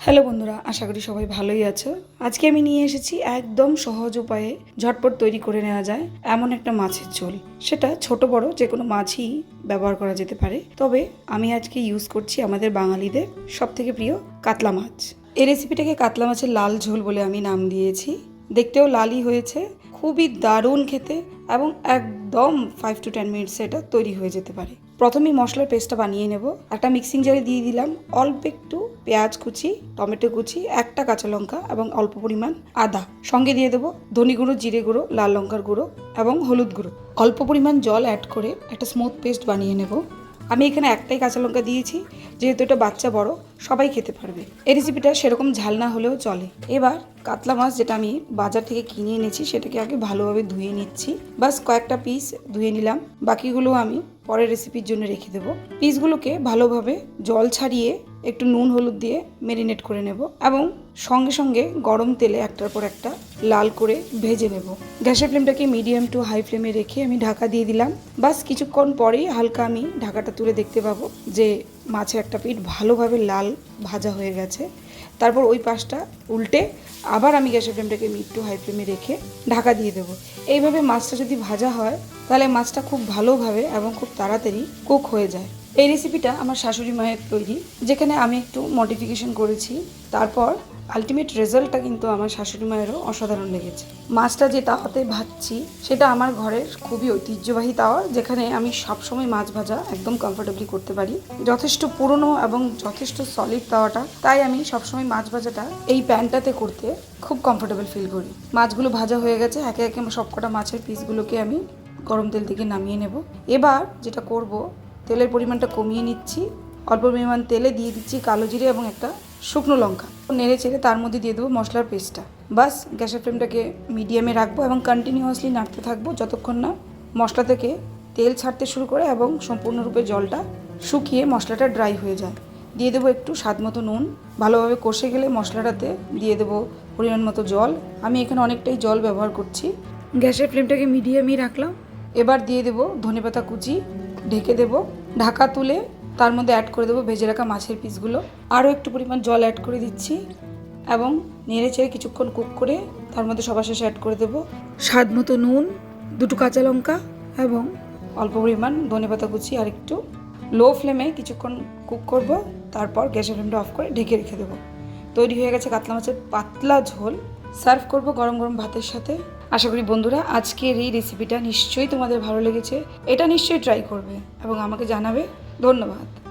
Hello বন্ধুরা, আশা করি সবাই ভালোই আছো। আজকে আমি নিয়ে এসেছি একদম সহজ উপায়ে ঝটপট তৈরি করে নেওয়া যায় এমন একটা মাছের ঝোল। সেটা ছোট, বড় যে কোনো মাছই ব্যবহার করা যেতে পারে। তবে আমি আজকে ইউজ করছি আমাদের বাঙালিদের সব থেকে প্রিয় কাতলা মাছ। এই রেসিপিটাকে কাতলা মাছের লাল ঝোল বলে আমি নাম দিয়েছি। দেখতেও লালই হয়েছে খুবই দারুণ খেতে এবং একদম ফাইভ টু টেন মিনিটসে এটা তৈরি হয়ে যেতে পারে। প্রথমেই মশলার পেস্টটা বানিয়ে নেব। একটা মিক্সিং জারে দিয়ে দিলাম অল্প একটু পেঁয়াজ কুচি, টমেটো কুচি, একটা কাঁচা লঙ্কা এবং অল্প পরিমাণ আদা। সঙ্গে দিয়ে দেবো ধনে গুঁড়ো, জিরে গুঁড়ো, লাল লঙ্কার গুঁড়ো এবং হলুদ গুঁড়ো। অল্প পরিমাণ জল অ্যাড করে একটা স্মুথ পেস্ট বানিয়ে নেব। আমি এখানে একটাই কাঁচা লঙ্কা দিয়েছি, যেহেতু এটা বাচ্চা বড়, সবাই খেতে পারবে। এই রেসিপিটা সেরকম ঝাল না হলেও চলে। এবার কাতলা মাছ যেটা আমি বাজার থেকে কিনে এনেছি, সেটাকে আগে ভালোভাবে ধুয়ে নিচ্ছি। বাস কয়েকটা পিস ধুয়ে নিলাম, বাকিগুলো আমি পরের রেসিপির জন্য রেখে দেবো। পিসগুলোকে ভালোভাবে জল ছাড়িয়ে একটু নুন, হলুদ দিয়ে মেরিনেট করে নেব এবং সঙ্গে সঙ্গে গরম তেলে একটার পর একটা লাল করে ভেজে নেব। গ্যাসের ফ্লেমটাকে মিডিয়াম টু হাই ফ্লেমে রেখে আমি ঢাকা দিয়ে দিলাম। বাস কিছুক্ষণ পরেই হালকা আমি ঢাকাটা তুলে দেখতে পাবো যে মাছের একটা পিঠ ভালোভাবে লাল ভাজা হয়ে গেছে। তারপর ওই পাশটা উল্টে আবার আমি গ্যাসের ফ্লেমটাকে মিড টু হাই ফ্লেমে রেখে ঢাকা দিয়ে দেবো। এইভাবে মাছটা যদি ভাজা হয়, তাহলে মাছটা খুব ভালোভাবে এবং খুব তাড়াতাড়ি কুক হয়ে যায়। এই রেসিপিটা আমার শাশুড়ি মায়ের তৈরি, যেখানে আমি একটু মডিফিকেশন করেছি। তারপর আলটিমেট রেজাল্টটা কিন্তু আমার শাশুড়ি মায়েরও অসাধারণ লেগেছে। মাছটা যে তাওয়াতে ভাজছি, সেটা আমার ঘরের খুবই ঐতিহ্যবাহী তাওয়া, যেখানে আমি সবসময় মাছ ভাজা একদম কমফোর্টেবলি করতে পারি। যথেষ্ট পুরনো এবং যথেষ্ট সলিড তাওয়াটা, তাই আমি সবসময় মাছ ভাজাটা এই প্যানটাতে করতে খুব কমফোর্টেবল ফিল করি। মাছগুলো ভাজা হয়ে গেছে, একে একে সবকটা মাছের পিসগুলোকে আমি গরম তেল থেকে নামিয়ে নেব। এবার যেটা করব, তেলের পরিমাণটা কমিয়ে নিচ্ছি। অল্প পরিমাণ তেলে দিয়ে দিচ্ছি কালো জিরে এবং একটা শুকনো লঙ্কা। নেড়ে চেড়ে তার মধ্যে দিয়ে দেবো মশলার পেস্টটা। বাস, গ্যাসের ফ্লেমটাকে মিডিয়ামে রাখব এবং কন্টিনিউয়াসলি নাড়তে থাকব যতক্ষণ না মশলা থেকে তেল ছাড়তে শুরু করে এবং সম্পূর্ণরূপে জলটা শুকিয়ে মশলাটা ড্রাই হয়ে যায়। দিয়ে দেবো একটু স্বাদ মতো নুন। ভালোভাবে কষে গেলে মশলাটাতে দিয়ে দেবো পরিমাণ মতো জল। আমি এখানে অনেকটাই জল ব্যবহার করছি। গ্যাসের ফ্লেমটাকে মিডিয়ামই রাখলাম। এবার দিয়ে দেবো ধনেপাতা কুচি। ঢেকে দেবো। ঢাকা তুলে তার মধ্যে অ্যাড করে দেবো ভেজে রাখা মাছের পিসগুলো। আরও একটু পরিমাণ জল অ্যাড করে দিচ্ছি এবং নেড়ে চেড়ে কিছুক্ষণ কুক করে তার মধ্যে সবার শেষে অ্যাড করে দেবো স্বাদ মতো নুন, দুটো কাঁচা লঙ্কা এবং অল্প পরিমাণ ধনেপাতা কুচি আর একটু লো ফ্লেমে কিছুক্ষণ কুক করব, তারপর গ্যাসের ফ্লেমটা অফ করে ঢেকে রেখে দেবো। তৈরি হয়ে গেছে কাতলা মাছের পাতলা ঝোল। সার্ভ করব গরম গরম ভাতের সাথে। আশা করি বন্ধুরা, আজকের এই রেসিপিটা নিশ্চয়ই তোমাদের ভালো লেগেছে। এটা নিশ্চয়ই ট্রাই করবে এবং আমাকে জানাবে। ধন্যবাদ।